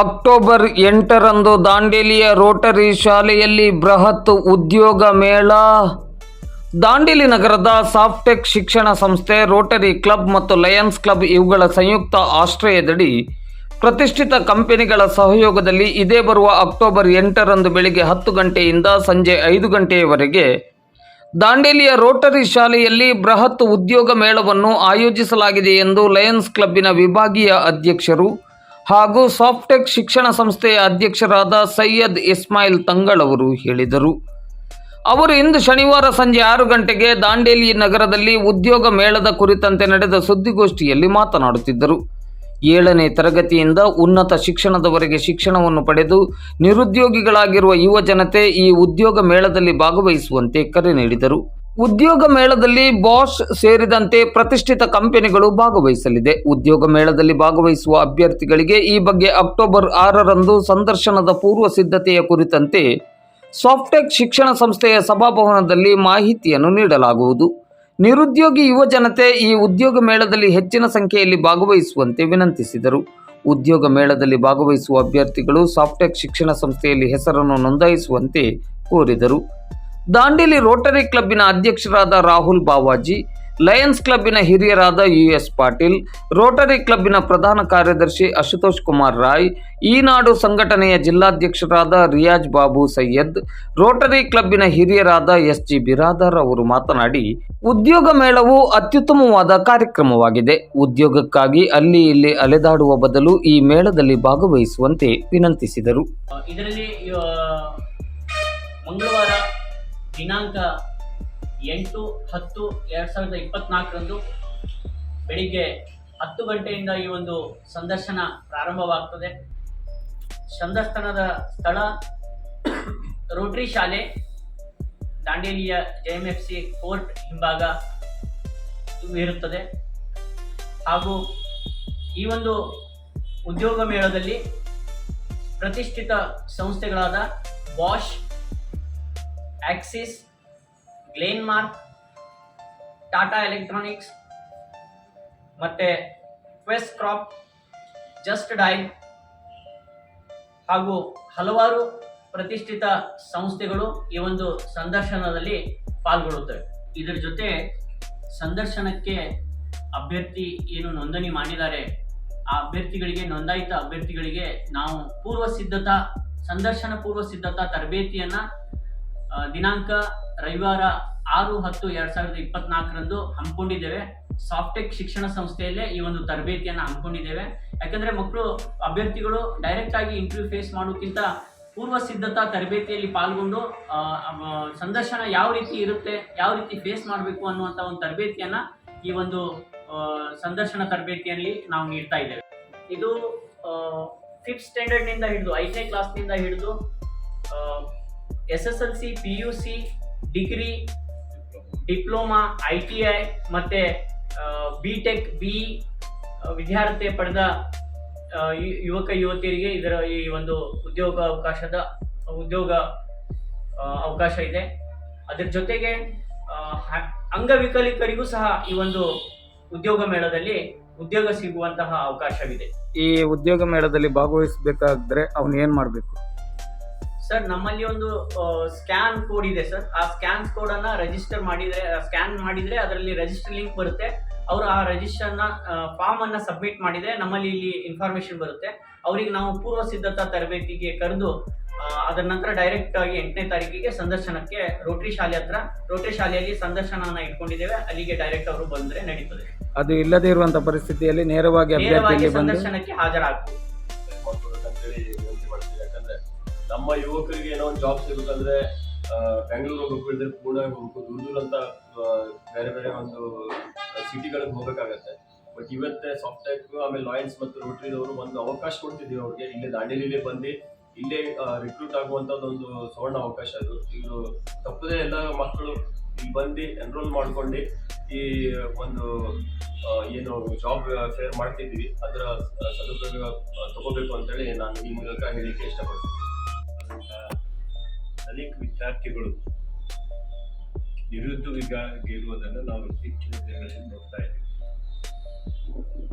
October ಎಂಟರಂದು ದಾಂಡೇಲಿಯ Rotary ಶಾಲೆಯಲ್ಲಿ ಬೃಹತ್ ಉದ್ಯೋಗ ಮೇಳ. ದಾಂಡೇಲಿ ನಗರದ ಸಾಫ್ಟೆಕ್ ಶಿಕ್ಷಣ ಸಂಸ್ಥೆ, ರೋಟರಿ ಕ್ಲಬ್ ಮತ್ತು ಲಯನ್ಸ್ ಕ್ಲಬ್ ಇವುಗಳ ಸಂಯುಕ್ತ ಆಶ್ರಯದಡಿ ಪ್ರತಿಷ್ಠಿತ ಕಂಪನಿಗಳ ಸಹಯೋಗದಲ್ಲಿ ಇದೇ ಬರುವ ಅಕ್ಟೋಬರ್ ಎಂಟರಂದು ಬೆಳಿಗ್ಗೆ ಹತ್ತು ಗಂಟೆಯಿಂದ ಸಂಜೆ ಐದು ಗಂಟೆಯವರೆಗೆ ದಾಂಡೇಲಿಯ ರೋಟರಿ ಶಾಲೆಯಲ್ಲಿ ಬೃಹತ್ ಉದ್ಯೋಗ ಮೇಳವನ್ನು ಆಯೋಜಿಸಲಾಗಿದೆ ಎಂದು ಲಯನ್ಸ್ ಕ್ಲಬ್ಬಿನ ವಿಭಾಗೀಯ ಅಧ್ಯಕ್ಷರು ಹಾಗೂ ಸಾಫ್ಟೆಕ್ ಶಿಕ್ಷಣ ಸಂಸ್ಥೆಯ ಅಧ್ಯಕ್ಷರಾದ ಸೈಯದ್ ಇಸ್ಮಾಯಿಲ್ ತಂಗಳ್ ಅವರು ಹೇಳಿದರು. ಅವರು ಇಂದು ಶನಿವಾರ ಸಂಜೆ ಆರು ಗಂಟೆಗೆ ದಾಂಡೇಲಿ ನಗರದಲ್ಲಿ ಉದ್ಯೋಗ ಮೇಳದ ಕುರಿತಂತೆ ನಡೆದ ಸುದ್ದಿಗೋಷ್ಠಿಯಲ್ಲಿ ಮಾತನಾಡುತ್ತಿದ್ದರು. ಏಳನೇ ತರಗತಿಯಿಂದ ಉನ್ನತ ಶಿಕ್ಷಣದವರೆಗೆ ಶಿಕ್ಷಣವನ್ನು ಪಡೆದು ನಿರುದ್ಯೋಗಿಗಳಾಗಿರುವ ಯುವ ಜನತೆ ಈ ಉದ್ಯೋಗ ಮೇಳದಲ್ಲಿ ಭಾಗವಹಿಸುವಂತೆ ಕರೆ ನೀಡಿದರು. ಉದ್ಯೋಗ ಮೇಳದಲ್ಲಿ ಬಾಷ್ ಸೇರಿದಂತೆ ಪ್ರತಿಷ್ಠಿತ ಕಂಪನಿಗಳು ಭಾಗವಹಿಸಲಿದೆ. ಉದ್ಯೋಗ ಮೇಳದಲ್ಲಿ ಭಾಗವಹಿಸುವ ಅಭ್ಯರ್ಥಿಗಳಿಗೆ ಈ ಬಗ್ಗೆ ಅಕ್ಟೋಬರ್ ಆರರಂದು ಸಂದರ್ಶನದ ಪೂರ್ವ ಸಿದ್ಧತೆಯ ಕುರಿತಂತೆ ಸಾಫ್ಟೆಕ್ ಶಿಕ್ಷಣ ಸಂಸ್ಥೆಯ ಸಭಾಭವನದಲ್ಲಿ ಮಾಹಿತಿಯನ್ನು ನೀಡಲಾಗುವುದು. ನಿರುದ್ಯೋಗಿ ಯುವ ಜನತೆ ಈ ಉದ್ಯೋಗ ಮೇಳದಲ್ಲಿ ಹೆಚ್ಚಿನ ಸಂಖ್ಯೆಯಲ್ಲಿ ಭಾಗವಹಿಸುವಂತೆ ವಿನಂತಿಸಿದರು. ಉದ್ಯೋಗ ಮೇಳದಲ್ಲಿ ಭಾಗವಹಿಸುವ ಅಭ್ಯರ್ಥಿಗಳು ಸಾಫ್ಟೆಕ್ ಶಿಕ್ಷಣ ಸಂಸ್ಥೆಯಲ್ಲಿ ಹೆಸರನ್ನು ನೋಂದಾಯಿಸುವಂತೆ ಕೋರಿದರು. ದಾಂಡೇಲಿ ರೋಟರಿ ಕ್ಲಬ್ಬಿನ ಅಧ್ಯಕ್ಷರಾದ ರಾಹುಲ್ ಬಾವಾಜಿ, ಲಯನ್ಸ್ ಕ್ಲಬ್ಬಿನ ಹಿರಿಯರಾದ ಯು ಎಸ್ ಪಾಟೀಲ್, ರೋಟರಿ ಕ್ಲಬ್ಬಿನ ಪ್ರಧಾನ ಕಾರ್ಯದರ್ಶಿ ಅಶುತೋಷ್ ಕುಮಾರ್ ರಾಯ್ ಈ ನಾಡು ಸಂಘಟನೆಯ ಜಿಲ್ಲಾಧ್ಯಕ್ಷರಾದ ರಿಯಾಜ್ ಬಾಬು ಸೈಯದ್, ರೋಟರಿ ಕ್ಲಬ್ಬಿನ ಹಿರಿಯರಾದ ಎಸ್ ಜಿ ಬಿರಾದರ್ ಅವರು ಮಾತನಾಡಿ, ಉದ್ಯೋಗ ಮೇಳವು ಅತ್ಯುತ್ತಮವಾದ ಕಾರ್ಯಕ್ರಮವಾಗಿದೆ. ಉದ್ಯೋಗಕ್ಕಾಗಿ ಅಲ್ಲಿ ಇಲ್ಲಿ ಅಲೆದಾಡುವ ಬದಲು ಈ ಮೇಳದಲ್ಲಿ ಭಾಗವಹಿಸುವಂತೆ ವಿನಂತಿಸಿದರು. ಇದರಲ್ಲಿ ಮಂಗಳವಾರ ದಿನಾಂಕ ಎಂಟು, ಹತ್ತು, ಎರಡು ಸಾವಿರದ ಇಪ್ಪತ್ನಾಲ್ಕರಂದು ಬೆಳಿಗ್ಗೆ ಹತ್ತು ಗಂಟೆಯಿಂದ ಈ ಒಂದು ಸಂದರ್ಶನ ಪ್ರಾರಂಭವಾಗ್ತದೆ. ಸಂದರ್ಶನದ ಸ್ಥಳ ರೋಟ್ರಿ ಶಾಲೆ, ದಾಂಡೇಲಿಯ J M F C court ಹಿಂಭಾಗ ಇರುತ್ತದೆ. ಹಾಗೂ ಈ ಒಂದು ಉದ್ಯೋಗ ಮೇಳದಲ್ಲಿ ಪ್ರತಿಷ್ಠಿತ ಸಂಸ್ಥೆಗಳಾದ Bosch Axis Glenmark Tata Electronics ಮತ್ತೆ ಕ್ವೆಸ್ಟ್ ಕ್ರಾಪ್ ಜಸ್ಟ್ ಡೈಲ್ ಹಾಗೂ ಹಲವಾರು ಪ್ರತಿಷ್ಠಿತ ಸಂಸ್ಥೆಗಳು ಈ ಒಂದು ಸಂದರ್ಶನದಲ್ಲಿ ಪಾಲ್ಗೊಳ್ಳುತ್ತವೆ. ಇದರ ಜೊತೆ ಸಂದರ್ಶನಕ್ಕೆ ಅಭ್ಯರ್ಥಿ ಏನು ನೋಂದಣಿ ಮಾಡಿದ್ದಾರೆ, ಆ ಅಭ್ಯರ್ಥಿಗಳಿಗೆ, ನೋಂದಾಯಿತ ಅಭ್ಯರ್ಥಿಗಳಿಗೆ ನಾವು ಪೂರ್ವ ಸಿದ್ಧತಾ ಸಂದರ್ಶನ ಪೂರ್ವ ಸಿದ್ಧತಾ ತರಬೇತಿಯನ್ನು ದಿನಾಂಕ ರವಿವಾರ ಆರು ಹತ್ತು ಎರಡ್ ಸಾವಿರದ ಇಪ್ಪತ್ನಾಲ್ಕರಂದು ಹಮ್ಮಿಕೊಂಡಿದ್ದೇವೆ. ಸಾಫ್ಟೆಕ್ ಶಿಕ್ಷಣ ಸಂಸ್ಥೆಯಲ್ಲೇ ಈ ಒಂದು ತರಬೇತಿಯನ್ನು ಹಮ್ಮಿಕೊಂಡಿದ್ದೇವೆ. ಯಾಕಂದ್ರೆ ಮಕ್ಕಳು, ಅಭ್ಯರ್ಥಿಗಳು ಡೈರೆಕ್ಟ್ ಆಗಿ ಇಂಟರ್ವ್ಯೂ ಫೇಸ್ ಮಾಡೋಕ್ಕಿಂತ ಪೂರ್ವ ಸಿದ್ಧತಾ ತರಬೇತಿಯಲ್ಲಿ ಪಾಲ್ಗೊಂಡು ಸಂದರ್ಶನ ಯಾವ ರೀತಿ ಇರುತ್ತೆ, ಯಾವ ರೀತಿ ಫೇಸ್ ಮಾಡಬೇಕು ಅನ್ನುವಂಥ ಒಂದು ತರಬೇತಿಯನ್ನ ಈ ಒಂದು ಸಂದರ್ಶನ ತರಬೇತಿಯಲ್ಲಿ ನಾವು ನೀಡ್ತಾ ಇದ್ದೇವೆ. ಇದು ಫಿಫ್ತ್ ಸ್ಟ್ಯಾಂಡರ್ಡ್ನಿಂದ ಹಿಡಿದು ಐದನೇ ಕ್ಲಾಸ್ನಿಂದ ಹಿಡಿದು S S L C P U C, degree, diploma, I T I ಮತ್ತು ಬಿ ಟೆಕ್, ಬಿ ವಿದ್ಯಾರ್ಥಿ ಪಡೆದ ಯುವಕ, ಯುವತಿಯರಿಗೆ ಇದರ ಈ ಒಂದು ಉದ್ಯೋಗ ಅವಕಾಶದ, ಉದ್ಯೋಗ ಅವಕಾಶ ಇದೆ. ಅದರ ಜೊತೆಗೆ ಅಂಗವಿಕಲಿಕರಿಗೂ ಸಹ ಈ ಒಂದು ಉದ್ಯೋಗ ಮೇಳದಲ್ಲಿ ಉದ್ಯೋಗ ಸಿಗುವಂತಹ ಅವಕಾಶವಿದೆ. ಈ ಉದ್ಯೋಗ ಮೇಳದಲ್ಲಿ ಭಾಗವಹಿಸಬೇಕಾದ್ರೆ ಅವನು ಏನು ಮಾಡಬೇಕು? ಸರ್ ನಮ್ಮಲ್ಲಿ ಒಂದು ಸ್ಕ್ಯಾನ್ ಕೋಡ್ ಇದೆ ಸರ್. ಆ ಸ್ಕ್ಯಾನ್ ಕೋಡ್ ಅನ್ನ ರಿಜಿಸ್ಟರ್ ಮಾಡಿದ್ರೆ ಸ್ಕ್ಯಾನ್ ಮಾಡಿದ್ರೆ ಅದರಲ್ಲಿ ರಿಜಿಸ್ಟರ್ ಲಿಂಕ್ ಬರುತ್ತೆ. ಅವರು ಆ ರಿಜಿಸ್ಟರ್ನ ಫಾರ್ಮ್ ಅನ್ನ ಸಬ್ಮಿಟ್ ಮಾಡಿದ್ರೆ ನಮ್ಮಲ್ಲಿ ಇಲ್ಲಿ ಇನ್ಫಾರ್ಮೇಶನ್ ಬರುತ್ತೆ. ಅವರಿಗೆ ನಾವು ಪೂರ್ವ ಸಿದ್ಧತಾ ತರಬೇತಿಗೆ ಕರೆದು ಅದರ ನಂತರ ಡೈರೆಕ್ಟ್ ಆಗಿ ಎಂಟನೇ ತಾರೀಕಿಗೆ ಸಂದರ್ಶನಕ್ಕೆ ರೋಟರಿ ಶಾಲೆ ಹತ್ರ ರೋಟರಿ ಶಾಲೆಯಲ್ಲಿ ಸಂದರ್ಶನವನ್ನ ಇಟ್ಕೊಂಡಿದ್ದೇವೆ. ಅಲ್ಲಿಗೆ ಡೈರೆಕ್ಟ್ ಅವರು ಬಂದ್ರೆ ನಡೀತದೆ. ಅದು ಇಲ್ಲದೇ ಇರುವಂತಹ ಪರಿಸ್ಥಿತಿಯಲ್ಲಿ ನೇರವಾಗಿ ಸಂದರ್ಶನಕ್ಕೆ ಹಾಜರಾಗಬಹುದು ನಮ್ಮ ಯುವಕರಿಗೆ ಏನೋ ಒಂದು ಜಾಬ್ ಸಿಗುತ್ತಂದ್ರೆ ಬೆಂಗಳೂರು ಇಲ್ಲದ್ರೆ ಪುಣೆ ಹೋಗ್ಬೇಕು ದೂರ ದೂರ ಅಂತ ಬೇರೆ ಬೇರೆ ಒಂದು ಸಿಟಿಗಳಿಗೆ ಹೋಗಬೇಕಾಗತ್ತೆ. ಬಟ್ ಇವತ್ತೇ ಸಾಫ್ಟ್ವೇರ್ ಆಮೇಲೆ ಲಾಯನ್ಸ್ ಮತ್ತು ರೋಟರಿದವರು ಒಂದು ಅವಕಾಶ ಕೊಡ್ತಿದ್ದೀವಿ ಅವ್ರಿಗೆ. ಇಲ್ಲೇ ದಾಂಡೇಲಿಲೇ ಬಂದು, ಇಲ್ಲೇ ರಿಕ್ರೂಟ್ ಆಗುವಂಥದ್ದು ಒಂದು ಸುವರ್ಣ ಅವಕಾಶ ಇದು ಇವರು ತಪ್ಪದೇ ಎಲ್ಲ ಮಕ್ಕಳು ಇಲ್ಲಿ ಬಂದು ಎನ್ರೋಲ್ ಮಾಡ್ಕೊಂಡು ಈ ಒಂದು ಏನು ಜಾಬ್ ಫೇರ್ ಮಾಡ್ತಿದ್ದೀವಿ. ಅದರ ಸದುಪಯೋಗ ತಗೋಬೇಕು ಅಂತೇಳಿ ನಾನು ಈ ಮೂಲಕ ಹೇಳಿಕ್ಕೆ ಇಷ್ಟಪಡ್ತೀನಿ. ಅನೇಕ ವಿದ್ಯಾರ್ಥಿಗಳು ನಿರುದ್ಯೋಗಿರುವುದನ್ನು ನಾವು ಇತ್ತೀಚಿನ ದಿನಗಳಲ್ಲಿ ನೋಡ್ತಾ ಇದ್ದೀವಿ.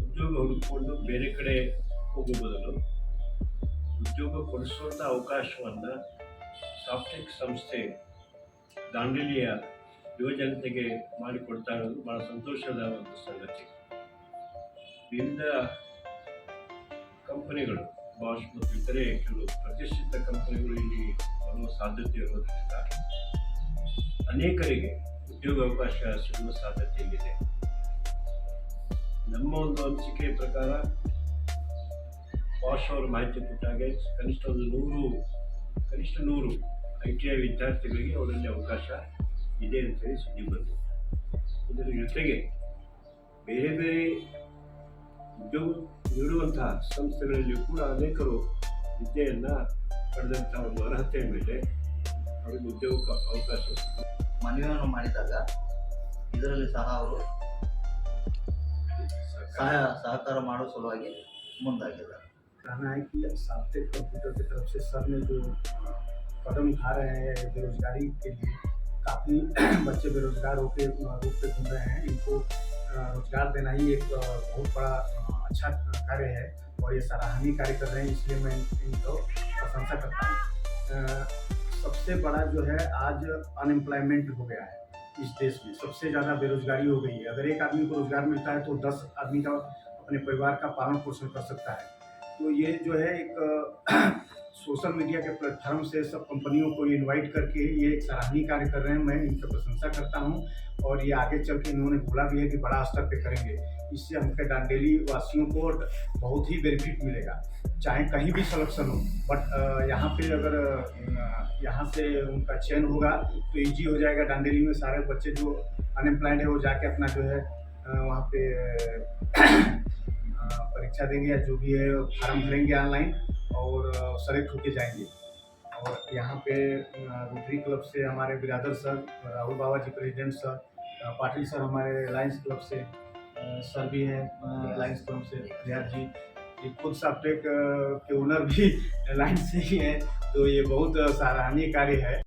ಉದ್ಯೋಗ ಹುಡುಕೊಂಡು ಬೇರೆ ಕಡೆ ಹೋಗುವ ಬದಲು ಉದ್ಯೋಗ ಕೊಡಿಸುವಂಥ ಅವಕಾಶವನ್ನು ಸಾಫ್ಟೆಕ್ ಸಂಸ್ಥೆ ದಾಂಡೇಲಿಯ ಯುವಜನತೆಗೆ ಮಾಡಿಕೊಡ್ತಾ ಇರೋದು ಭಾಳ ಸಂತೋಷದ ಒಂದು ಸಂಗತಿ. ವಿವಿಧ ಕಂಪನಿಗಳು ಬಾಷ್ ಮತ್ತು ಕೆಲವು ಪ್ರತಿಷ್ಠಿತ ಕಂಪನಿಗಳು ಇಲ್ಲಿ ಬರುವ ಸಾಧ್ಯತೆ ಇರುವುದರಿಂದ ಅನೇಕರಿಗೆ ಉದ್ಯೋಗಾವಕಾಶ ಸಿಗುವ ಸಾಧ್ಯತೆ ಇಲ್ಲಿದೆ ನಮ್ಮ ಒಂದು ಅನಿಸಿಕೆ ಪ್ರಕಾರ ಬಾಷ್ ಅವರು ಮಾಹಿತಿ ಕೊಟ್ಟಾಗೆ ಕನಿಷ್ಠ ಒಂದು ನೂರು, ಕನಿಷ್ಠ ನೂರು ಐ ಟಿ ಐ ವಿದ್ಯಾರ್ಥಿಗಳಿಗೆ ಅವರಲ್ಲಿ ಅವಕಾಶ ಇದೆ ಅಂತೇಳಿ ಸುದ್ದಿ ಬಂತು ಇದರ ಜೊತೆಗೆ ಬೇರೆ ಬೇರೆ ಉದ್ಯೋಗ ನೀಡುವಂತಹ ಸಂಸ್ಥೆಗಳಲ್ಲಿ ಕೂಡ ಅನೇಕರು ವಿದ್ಯೆಯನ್ನು ಪಡೆದಂಥ ಒಂದು ಅರ್ಹತೆಯ ಮೇಲೆ ಅವರಿಗೆ ಉದ್ಯೋಗ ಅವಕಾಶ ಸಿಗುತ್ತೆ ಮನವಿಯನ್ನು ಮಾಡಿದಾಗ ಇದರಲ್ಲಿ ಸಹ ಅವರು ಸಹಾಯ ಸಹಕಾರ ಮಾಡುವ ಸಲುವಾಗಿ ಮುಂದಾಗಿದ್ದಾರೆ कहना है कि साप्ताहिक कंप्यूटर की तरफ से सर ने जो कदम उठा रहे हैं बेरोजगारी के लिए काफ़ी बच्चे बेरोजगार होकर रूप में घूम रहे हैं इनको अ, रोज़गार देना ही एक बहुत बड़ा अच्छा कार्य है और ये सराहनीय कार्य कर रहे हैं, इसलिए मैं इनको प्रशंसा करता हूँ। सबसे बड़ा जो है, आज अनएम्प्लॉयमेंट हो गया है इस देश में। सबसे ज़्यादा बेरोजगारी हो गई है। अगर एक आदमी को रोज़गार मिलता है तो दस आदमी का अपने परिवार का पालन पोषण कर सकता है। तो ये जो है एक सोशल मीडिया के प्लेटफॉर्म से सब कंपनियों को इनवाइट करके ये एक सराहनीय कार्य कर रहे हैं। मैं इनकी प्रशंसा करता हूँ और ये आगे चल के इन्होंने बोला भी है कि बड़ा स्तर पे करेंगे। इससे हमके डांडेली वासियों को बहुत ही बेनिफिट मिलेगा। चाहे कहीं भी सलेक्शन हो बट यहाँ पे अगर यहाँ से उनका चयन होगा तो ईजी हो जाएगा डांडेली में सारे बच्चे जो अनएम्प्लॉयड है वो जाके अपना जो है वहाँ पे परीक्षा देंगे या जो भी है, फार्म भरेंगे ऑनलाइन और सेलेक्ट होके जाएँगे। और यहाँ पे रोटरी क्लब से हमारे बिरादर sir, Rahul Baba ji president sir Patil sir हमारे लायंस क्लब से सर भी हैं लायंस क्लब से रियाज जी। ये खुद साफ्टेक के ओनर भी लाइन से ही हैं। तो ये बहुत सराहनीय कार्य है।